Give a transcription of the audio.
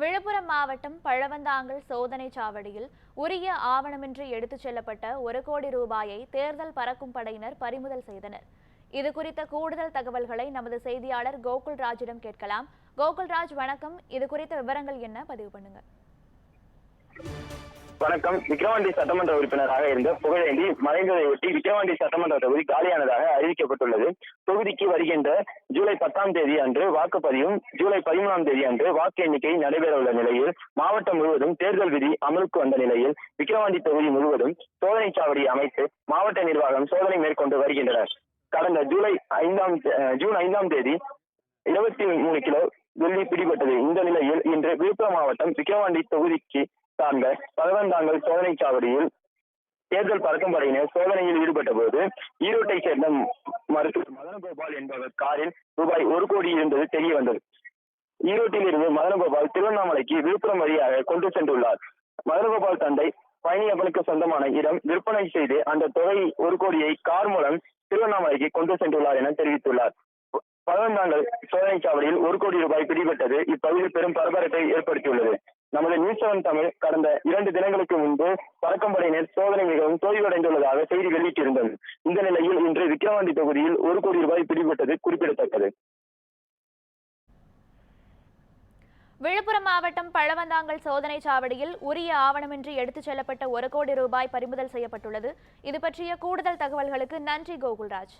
விழுப்புரம் மாவட்டம் பழவந்தாங்கல் சோதனை சாவடியில் உரிய ஆவணமின்றி எடுத்துச் செல்லப்பட்ட ஒரு கோடி ரூபாயை தேர்தல் பறக்கும் படையினர் பறிமுதல் செய்தனர். இது குறித்த கூடுதல் தகவல்களை நமது செய்தியாளர் கோகுல்ராஜிடம் கேட்கலாம். கோகுல்ராஜ் வணக்கம். இது குறித்த விவரங்கள் என்ன? பதிவு பண்ணுங்க. வணக்கம். விக்கிரவாண்டி சட்டமன்ற உறுப்பினராக இருந்த புகழேந்தி மறைந்ததையொட்டி விக்கிரவாண்டி சட்டமன்ற தொகுதி காலியானதாக அறிவிக்கப்பட்டுள்ளது. தொகுதிக்கு வருகின்ற ஜூலை பத்தாம் தேதி அன்று வாக்குப்பதிவும் ஜூலை பதிமூணாம் தேதி அன்று வாக்கு எண்ணிக்கை நடைபெற உள்ள நிலையில் மாவட்டம் முழுவதும் தேர்தல் விதி அமலுக்கு வந்த நிலையில் விக்கிரவாண்டி தொகுதி முழுவதும் சோதனை சாவடி அமைத்து மாவட்ட நிர்வாகம் சோதனை மேற்கொண்டு வருகின்றனர். கடந்த ஜூலை ஐந்தாம் அஹ் ஜூன் ஐந்தாம் தேதி இருபத்தி மூணு கிலோ வெள்ளி பிடிபட்டது. இந்த நிலையில் இன்று விழுப்புரம் மாவட்டம் விக்கிரவாண்டி தொகுதிக்கு சார்ந்த பலவந்தாங்கல் சோதனை சாவடியில் தேர்தல் பறக்கும் படையினர் சோதனையில் ஈடுபட்ட போது ஈரோட்டை சேர்ந்த மருத்துவர் மதனகோபால் என்பவர் காரில் ரூபாய் ஒரு கோடி இருந்தது தெரிய வந்தது. ஈரோட்டில் இருந்து மதனகோபால் திருவண்ணாமலைக்கு விழுப்புரம் வழியாக கொண்டு சென்றுள்ளார். மதனகோபால் தந்தை பழனியப்பனுக்கு சொந்தமான இடம் விற்பனை செய்து அந்த தொகை ஒரு கோடியை கார் மூலம் திருவண்ணாமலைக்கு கொண்டு சென்றுள்ளார் என தெரிவித்துள்ளார். பழவந்தாங்கல் சோதனை சாவடியில் ஒரு கோடி ரூபாய் பிடிபட்டது இப்பகுதியில் பெரும் பரபரப்பை ஏற்படுத்தியுள்ளது. நமது நியூஸ் செவன் தமிழ் கடந்த இரண்டு தினங்களுக்கு முன்பு பறக்கும் படையினர் சோதனை மிகவும் தோல்வியடைந்துள்ளதாக செய்தி வெளியிட்டிருந்தது. இந்த நிலையில் இன்று விக்கிரவாண்டி தொகுதியில் ஒரு கோடி ரூபாய் பிடிபட்டது குறிப்பிடத்தக்கது. விழுப்புரம் மாவட்டம் பழவந்தாங்கல் சோதனை சாவடியில் உரிய ஆவணமின்றி எடுத்துச் செல்லப்பட்ட ஒரு கோடி ரூபாய் பறிமுதல் செய்யப்பட்டுள்ளது. இது பற்றிய கூடுதல் தகவல்களுக்கு நன்றி கோகுல்ராஜ்.